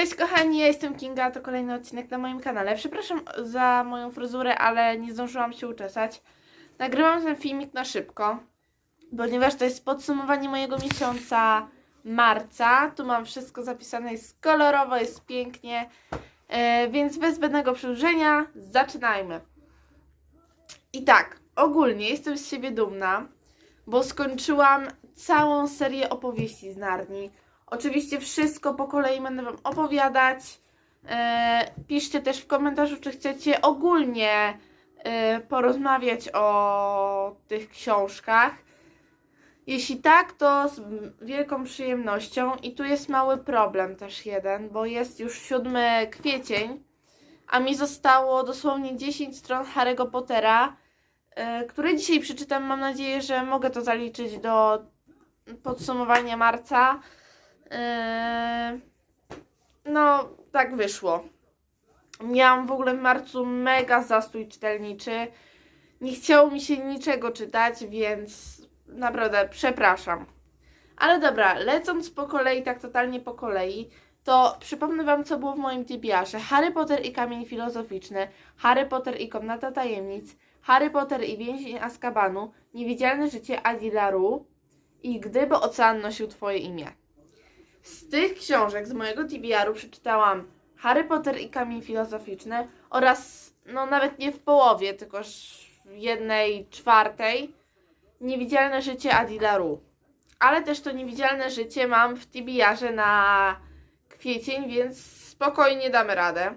Cześć kochani, ja jestem Kinga, to kolejny odcinek na moim kanale. Przepraszam za moją fryzurę, ale nie zdążyłam się uczesać. Nagrywam ten filmik na szybko, ponieważ to jest podsumowanie mojego miesiąca marca. Tu mam wszystko zapisane, jest kolorowo, jest pięknie, e, więc bez zbędnego przedłużenia zaczynajmy. I tak, ogólnie jestem z siebie dumna, bo skończyłam całą serię opowieści z Narni. Oczywiście wszystko po kolei będę Wam opowiadać. E, piszcie też w komentarzu, czy chcecie ogólnie e, porozmawiać o tych książkach. Jeśli tak, to z wielką przyjemnością. I tu jest mały problem też jeden, bo jest już 7 kwiecień, a mi zostało dosłownie 10 stron Harry'ego Pottera, e, które dzisiaj przeczytam. Mam nadzieję, że mogę to zaliczyć do podsumowania marca. Yy, No, tak wyszło. Miałam w ogóle w marcu mega zastój czytelniczy. Nie chciało mi się niczego czytać, więc naprawdę przepraszam. Ale dobra, lecąc po kolei, tak totalnie po kolei, to przypomnę Wam, co było w moim tybiarze. Harry Potter i Kamień Filozoficzny, Harry Potter i Komnata Tajemnic, Harry Potter i Więzień Azkabanu, Niewidzialne Życie Adilaru i Gdyby Ocean nosił Twoje imię. Z tych książek z mojego TBR-u przeczytałam Harry Potter i Kamień Filozoficzny oraz, no nawet nie w połowie, tylko w jednej czwartej Niewidzialne Życie Adilaru. Ale też to Niewidzialne Życie mam w TBR-ze na kwiecień, więc spokojnie damy radę.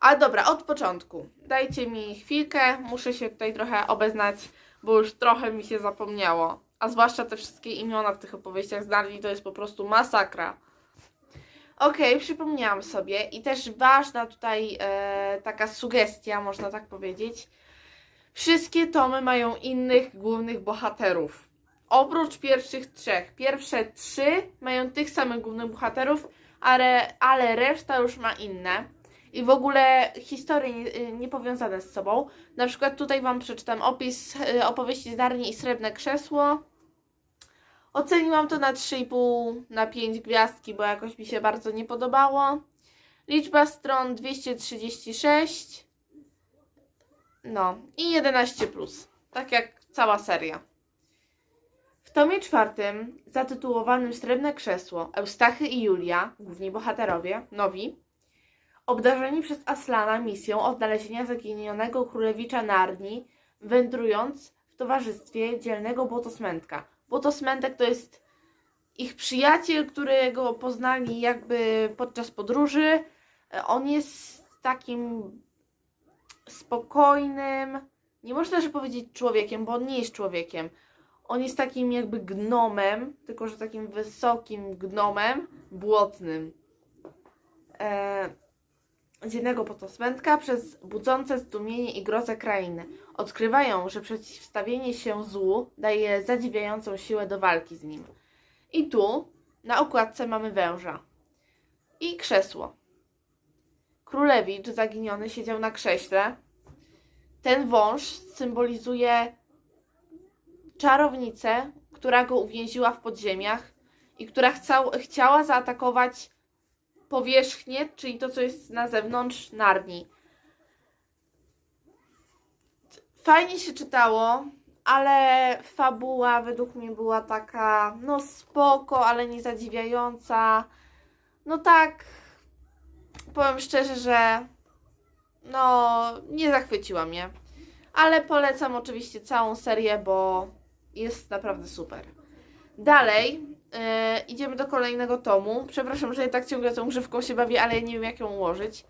Ale dobra, od początku. Dajcie mi chwilkę, muszę się tutaj trochę obeznać, bo już trochę mi się zapomniało. A zwłaszcza te wszystkie imiona w tych opowieściach z Narni to jest po prostu masakra. Okej, przypomniałam sobie i też ważna tutaj e, taka sugestia, można tak powiedzieć. Wszystkie tomy mają innych głównych bohaterów. Oprócz pierwszych trzech. Pierwsze trzy mają tych samych głównych bohaterów, ale, ale reszta już ma inne. I w ogóle historie nie, nie powiązane z sobą. Na przykład tutaj Wam przeczytam opis e, opowieści z Narni i Srebrne Krzesło. Oceniłam to na 3,5 na 5 gwiazdki, bo jakoś mi się bardzo nie podobało. Liczba stron 236. No i 11 plus. Tak jak cała seria. W tomie czwartym, zatytułowanym Srebrne Krzesło, Eustachy i Julia, główni bohaterowie, nowi, obdarzeni przez Aslana misją odnalezienia zaginionego królewicza Narni, wędrując w towarzystwie dzielnego błotosmętka. Błotosmętek to jest ich przyjaciel, którego poznali jakby podczas podróży. On jest takim spokojnym, nie można że powiedzieć człowiekiem, bo on nie jest człowiekiem. On jest takim jakby gnomem, tylko że takim wysokim gnomem, błotnym. E, z jednego potosmętka przez budzące zdumienie i grozę krainy. Odkrywają, że przeciwstawienie się złu daje zadziwiającą siłę do walki z nim. I tu na okładce mamy węża i krzesło. Królewicz zaginiony siedział na krześle. Ten wąż symbolizuje czarownicę, która go uwięziła w podziemiach i która chciała zaatakować powierzchnię, czyli to, co jest na zewnątrz Narni. Fajnie się czytało, ale fabuła według mnie była taka, no spoko, ale nie zadziwiająca. No tak, powiem szczerze, że no nie zachwyciła mnie. Ale polecam oczywiście całą serię, bo jest naprawdę super. Dalej e, idziemy do kolejnego tomu. Przepraszam, że ja tak ciągle tą grzywką się bawię, ale ja nie wiem jak ją ułożyć.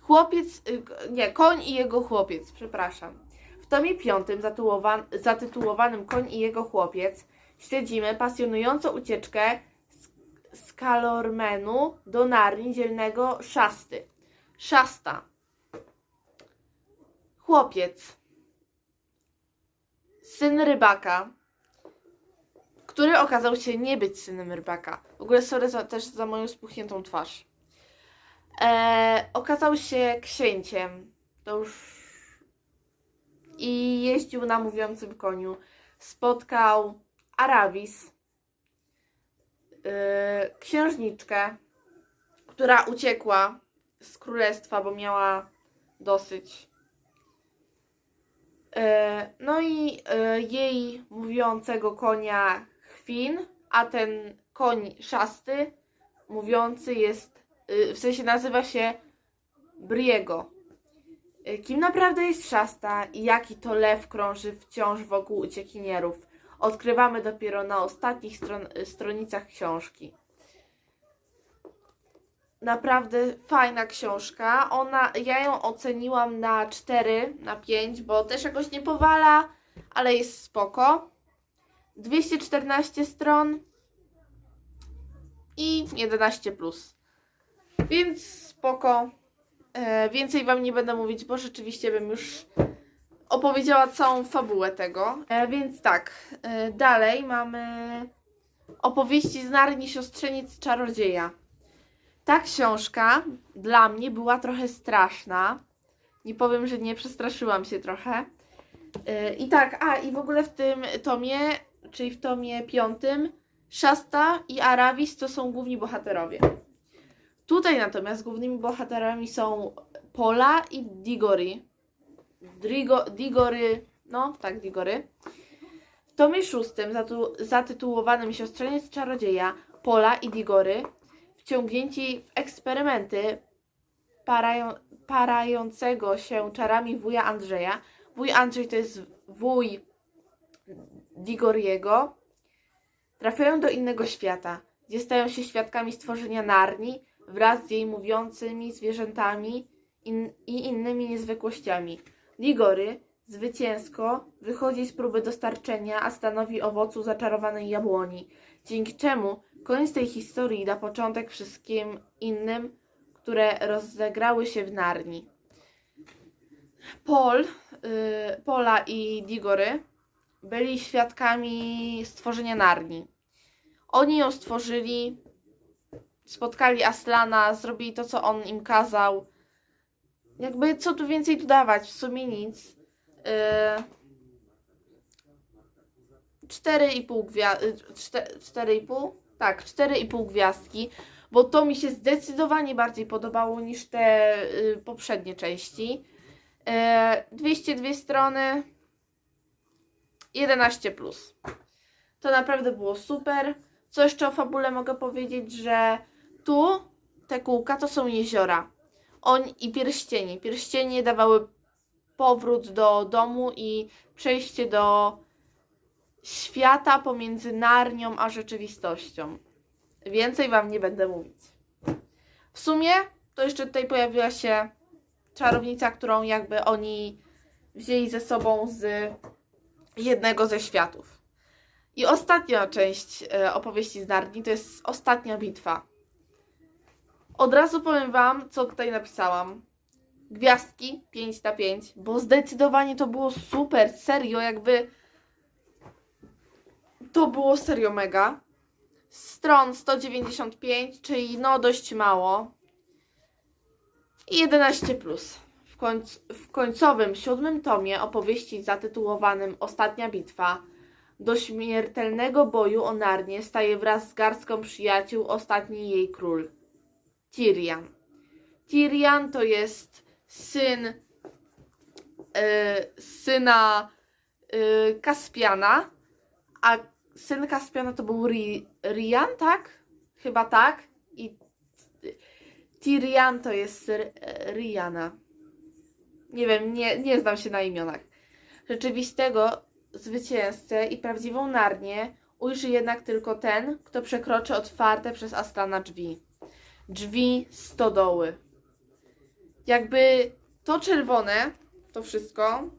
Chłopiec, y, nie, koń i jego chłopiec, przepraszam. W tomie piątym zatytułowan, zatytułowanym Koń i jego chłopiec śledzimy pasjonującą ucieczkę z, z Kalormenu do Narni dzielnego Szasty. Szasta. Chłopiec. Syn rybaka, który okazał się nie być synem rybaka. W ogóle sorry za, też za moją spuchniętą twarz. E, okazał się księciem. To już. I jeździł na mówiącym koniu. Spotkał Aravis, e, księżniczkę która uciekła z królestwa, bo miała dosyć. E, No i e, jej mówiącego konia Chwin, a ten koń szasty mówiący jest, y, w sensie nazywa się Briego. Y, Kim naprawdę jest szasta i jaki to lew krąży wciąż wokół uciekinierów, odkrywamy dopiero na ostatnich stron, stronicach książki. Naprawdę fajna książka. Ona, ja ją oceniłam na 4, na 5, bo też jakoś nie powala, ale jest spoko. 214 stron i 11 plus. Więc spoko. E, więcej wam nie będę mówić, bo rzeczywiście bym już opowiedziała całą fabułę tego. E, więc tak, e, dalej mamy opowieści z Narni Siostrzenic Czarodzieja. Ta książka dla mnie była trochę straszna. Nie powiem, że nie przestraszyłam się trochę. Yy, I tak, a i w ogóle w tym tomie, czyli w tomie piątym, Shasta i Aravis to są główni bohaterowie. Tutaj natomiast głównymi bohaterami są Pola i Digory. Drigo, Digory, no tak, Digory. W tomie szóstym, zatu, zatytułowanym Siostrzeniec Czarodzieja, Pola i Digory wciągnięci w eksperymenty parają, parającego się czarami wuja Andrzeja. Wuj Andrzej to jest wuj Digoriego. Trafiają do innego świata, gdzie stają się świadkami stworzenia Narni wraz z jej mówiącymi zwierzętami in, i innymi niezwykłościami. Digory zwycięsko wychodzi z próby dostarczenia, a stanowi owocu zaczarowanej jabłoni, dzięki czemu Koniec tej historii da początek wszystkim innym, które rozegrały się w Narni. Pol, y, Pola i Digory byli świadkami stworzenia Narni. Oni ją stworzyli, spotkali Aslana, zrobili to, co on im kazał. Jakby co tu więcej dodawać? W sumie nic. Y, 4,5 gwiazdy. 4,5? Tak, 4,5 gwiazdki, bo to mi się zdecydowanie bardziej podobało niż te y, poprzednie części. Y, 202 strony, 11 plus. To naprawdę było super. Co jeszcze o fabule mogę powiedzieć, że tu te kółka to są jeziora. On i pierścienie. Pierścienie dawały powrót do domu i przejście do świata pomiędzy Narnią a rzeczywistością. Więcej wam nie będę mówić. W sumie to jeszcze tutaj pojawiła się czarownica, którą jakby oni wzięli ze sobą z jednego ze światów. I ostatnia część e, opowieści z Narni to jest ostatnia bitwa. Od razu powiem wam, co tutaj napisałam. Gwiazdki 5 na 5, bo zdecydowanie to było super, serio, jakby to było serio mega. Stron 195, czyli no dość mało. I 11 plus. W, końc w końcowym siódmym tomie opowieści zatytułowanym Ostatnia bitwa do śmiertelnego boju o Narnię staje wraz z garstką przyjaciół ostatni jej król Tyrian. Tyrian to jest syn yy, syna yy, Kaspiana, a syn Kaspiana to był Ri Rian, tak? Chyba tak. I Tyrian to jest R Riana. Nie wiem, nie, nie znam się na imionach. Rzeczywistego zwycięzcę i prawdziwą Narnię ujrzy jednak tylko ten, kto przekroczy otwarte przez Aslana drzwi. Drzwi stodoły. Jakby to czerwone, to wszystko,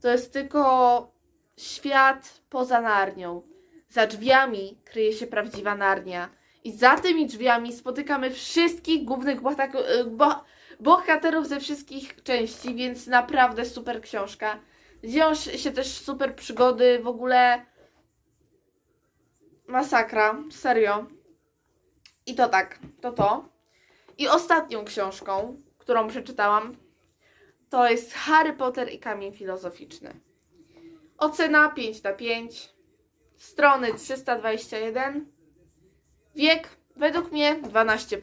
to jest tylko świat poza Narnią. Za drzwiami kryje się prawdziwa Narnia. I za tymi drzwiami spotykamy wszystkich głównych bohaterów, bo, bohaterów ze wszystkich części, więc naprawdę super książka. Dzieją się też super przygody, w ogóle masakra, serio. I to tak, to to. I ostatnią książką, którą przeczytałam, to jest Harry Potter i Kamień Filozoficzny. Ocena 5 na 5. Strony 321. Wiek według mnie 12.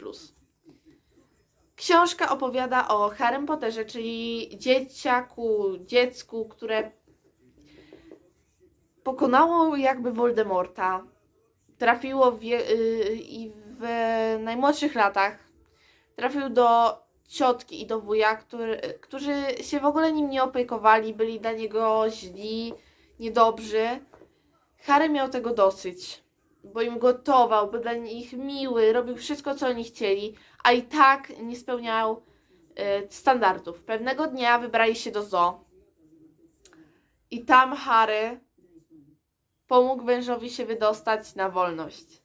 Książka opowiada o Harrym Potterze, czyli dzieciaku, dziecku, które pokonało jakby Voldemorta. Trafiło w, je- y, i w najmłodszych latach. Trafił do ciotki i do wuja, który, którzy się w ogóle nim nie opiekowali, byli dla niego źli, niedobrzy. Harry miał tego dosyć, bo im gotował, był dla nich miły, robił wszystko, co oni chcieli, a i tak nie spełniał y, standardów. Pewnego dnia wybrali się do zoo i tam Harry pomógł wężowi się wydostać na wolność.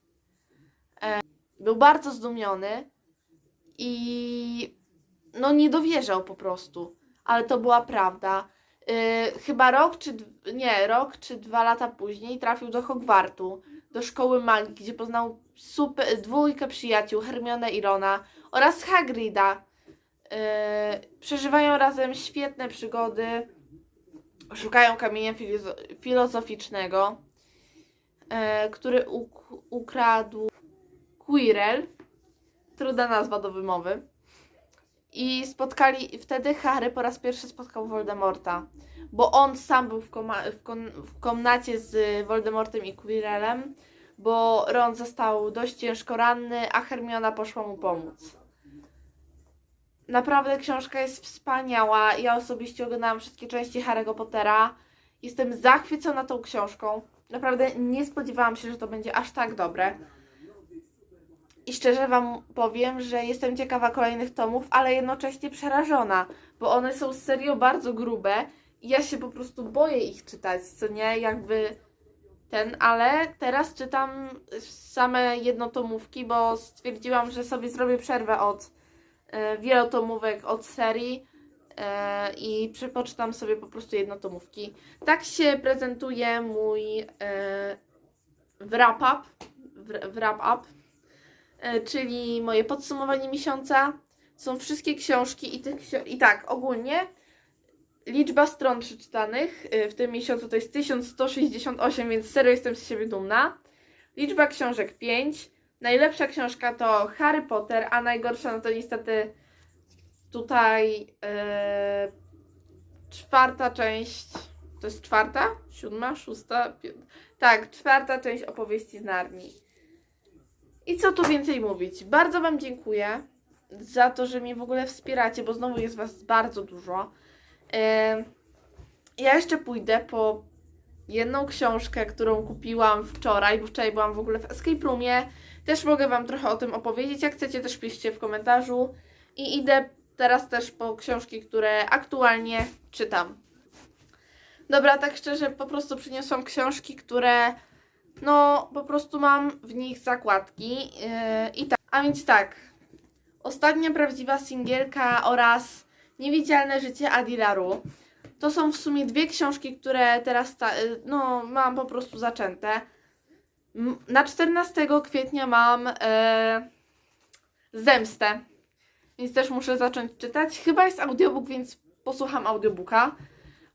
E, był bardzo zdumiony i no nie dowierzał po prostu, ale to była prawda. Y, chyba rok czy nie, rok czy dwa lata później trafił do Hogwartu, do szkoły magii, gdzie poznał super, dwójkę przyjaciół, Hermione i Rona oraz Hagrida. Y, przeżywają razem świetne przygody, szukają kamienia filizo- filozoficznego, y, który uk- ukradł Quirrell, trudna nazwa do wymowy. I spotkali, wtedy Harry po raz pierwszy spotkał Voldemorta, bo on sam był w, w, w komnacie z Voldemortem i Quirrellem, bo Ron został dość ciężko ranny, a Hermiona poszła mu pomóc. Naprawdę książka jest wspaniała. Ja osobiście oglądałam wszystkie części Harry'ego Pottera. Jestem zachwycona tą książką. Naprawdę nie spodziewałam się, że to będzie aż tak dobre. I szczerze Wam powiem, że jestem ciekawa kolejnych tomów, ale jednocześnie przerażona, bo one są serio bardzo grube i ja się po prostu boję ich czytać, co nie? Jakby ten, ale teraz czytam same jednotomówki, bo stwierdziłam, że sobie zrobię przerwę od e, wielotomówek, od serii e, i przepoczytam sobie po prostu jednotomówki. Tak się prezentuje mój e, wrap-up, wr- wrap-up e, czyli moje podsumowanie miesiąca. Są wszystkie książki i, i tak, ogólnie liczba stron przeczytanych e, w tym miesiącu to jest 1168, więc serio jestem z siebie dumna. Liczba książek 5. Najlepsza książka to Harry Potter, a najgorsza no to niestety tutaj e, czwarta część. To jest czwarta? Siódma? Szósta? Piąta? Tak, czwarta część opowieści z Narni. I co tu więcej mówić? Bardzo Wam dziękuję za to, że mnie w ogóle wspieracie, bo znowu jest Was bardzo dużo. Em, Ja jeszcze pójdę po jedną książkę, którą kupiłam wczoraj, bo wczoraj byłam w ogóle w Escape Roomie. Też mogę Wam trochę o tym opowiedzieć. Jak chcecie, też piszcie w komentarzu. I idę teraz też po książki, które aktualnie czytam. Dobra, tak szczerze, po prostu przyniosłam książki, które no po prostu mam w nich zakładki yy, i tak. A więc tak, ostatnia prawdziwa singielka oraz Niewidzialne życie Adilaru. To są w sumie dwie książki, które teraz y, no, mam po prostu zaczęte. Na 14 kwietnia mam e, Zemstę, więc też muszę zacząć czytać. Chyba jest audiobook, więc posłucham audiobooka.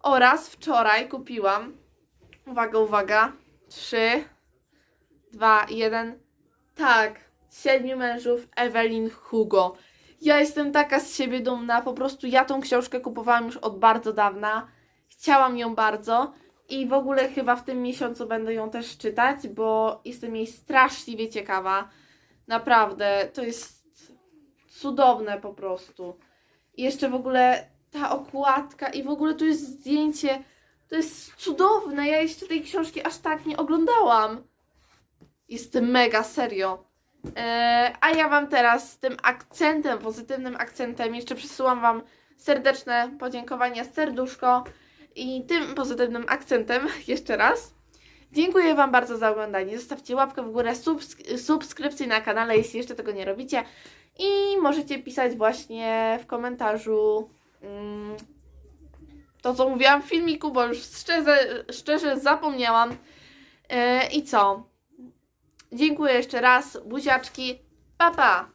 Oraz wczoraj kupiłam, uwaga, uwaga, trzy, dwa, jeden. Tak, siedmiu mężów Evelyn Hugo. Ja jestem taka z siebie dumna, po prostu ja tą książkę kupowałam już od bardzo dawna. Chciałam ją bardzo i w ogóle chyba w tym miesiącu będę ją też czytać, bo jestem jej straszliwie ciekawa. Naprawdę, to jest cudowne po prostu. I jeszcze w ogóle ta okładka i w ogóle tu jest zdjęcie. To jest cudowne. Ja jeszcze tej książki aż tak nie oglądałam. Jest mega serio. E, a ja Wam teraz z tym akcentem, pozytywnym akcentem, jeszcze przesyłam Wam serdeczne podziękowania, serduszko i tym pozytywnym akcentem jeszcze raz. Dziękuję Wam bardzo za oglądanie. Zostawcie łapkę w górę, subsk- subskrypcję na kanale, jeśli jeszcze tego nie robicie. I możecie pisać właśnie w komentarzu mm, to, co mówiłam w filmiku, bo już szczerze, szczerze zapomniałam. E, I co? Dziękuję jeszcze raz. Buziaczki. Pa, pa!